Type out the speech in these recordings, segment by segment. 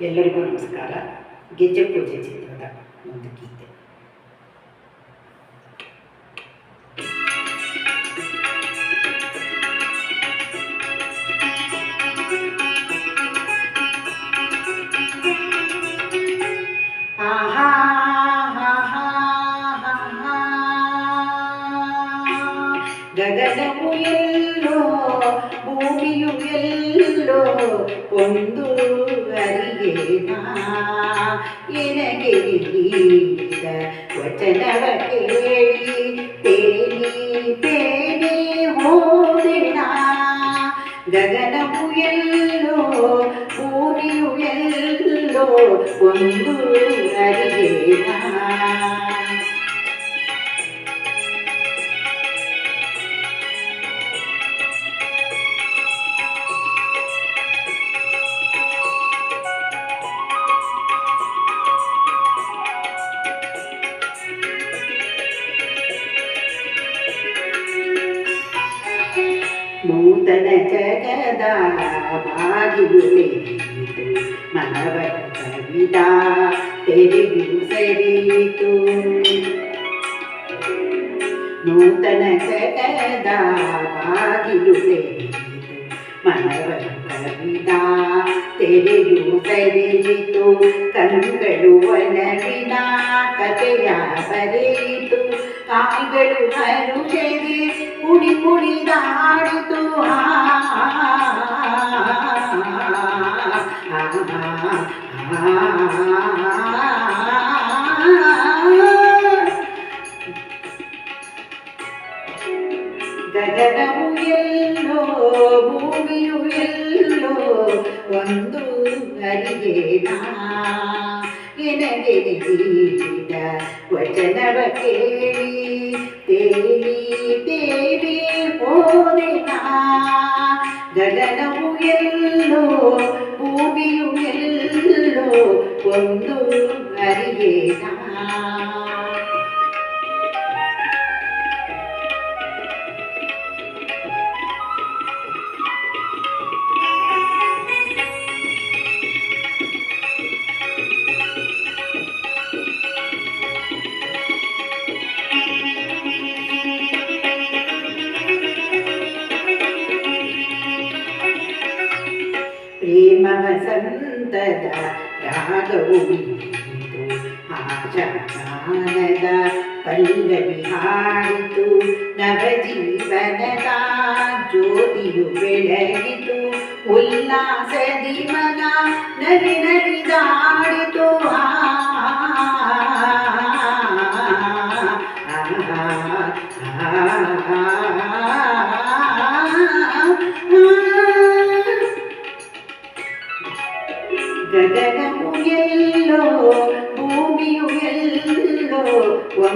ಎಲ್ಲರಿಗೂ ನಮಸ್ಕಾರ ಗೆಜ್ಜೆ ಪೂಜೆ ಚಿತ್ರದ ಒಂದು ಗೀತೆ ಆಹಾ ಹಾ ಹಾ ಹಾ ಹಾ ಗಗನವು ಎಲ್ಲೋ ಭೂಮಿಯು ಎಲ್ಲೋ ಒಂದು ಅರಿಯೇನ ಎನಗೆ ನೀಡಿದ ವಚನವ ಕೇಳಿ ತೇಲಿ ತೇಲಿ ಹೋದೆನ ಗಗನವು ಎಲ್ಲೋ ಭೂಮಿಯು ಎಲ್ಲೋ ಒಂದು ಅರಿಯೇನ ನೂತನ ಜಗದ ಬಾಗಿಲುಳಿತು ಮನವ ಕವಿದ ತೆರೆಯು ಸರಿಯಿತು ನೂತನ ಜಗದ ಬಾಗಿಲುಳಿತು ಮನವ ಕವಿದ ತೆರೆಯು ಸರಿಯಿತು ಕಣ್ಗಳು ಒಲವಿನ ಕಥೆಯ ಬರೆಯಿತು ಕಾಲ್ಗಳು ಹರುಷೆದೆ ಕುಡಿ ಕುಡಿದಾಡಿತು ಆ ಗಗನವು ಎಲ್ಲೋ ಭೂಮಿಯು ಎಲ್ಲೋ ಒಂದು ಅರಿಯೇನ ಎನಗೆ ನೀಡಿದ ವಚನವ ಕೇಳಿ ತೇಲಿ ತೇಲಿ గగనం ಪ್ರೇಮ ವಸಂತದ ರಾಗವು ಆಶಾನದ ಪಲ್ಲವಿ ಹಾಡಿತು ನವಜೀವನದ ಜ್ಯೋತಿಯು ಬೆಳಗಿತು ಉಲ್ಲಾಸದಿ ಮನ ನರಿ ನರಿದಾಡಿತು ಆ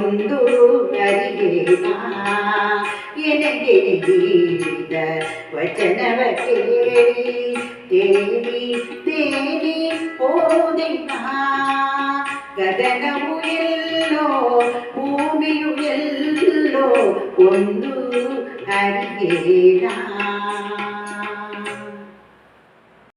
ಒಂದು ಅರಿಯೇನ ಎನಗೆ ನೀಡಿದ ವಚನವ ಕೇಳಿ ತೇಲಿ ತೇಲಿ ಹೋದೆನ ಗಗನವು ಎಲ್ಲೋ ಭೂಮಿಯು ಎಲ್ಲೋ ಒಂದು ಅರಿಯೇನ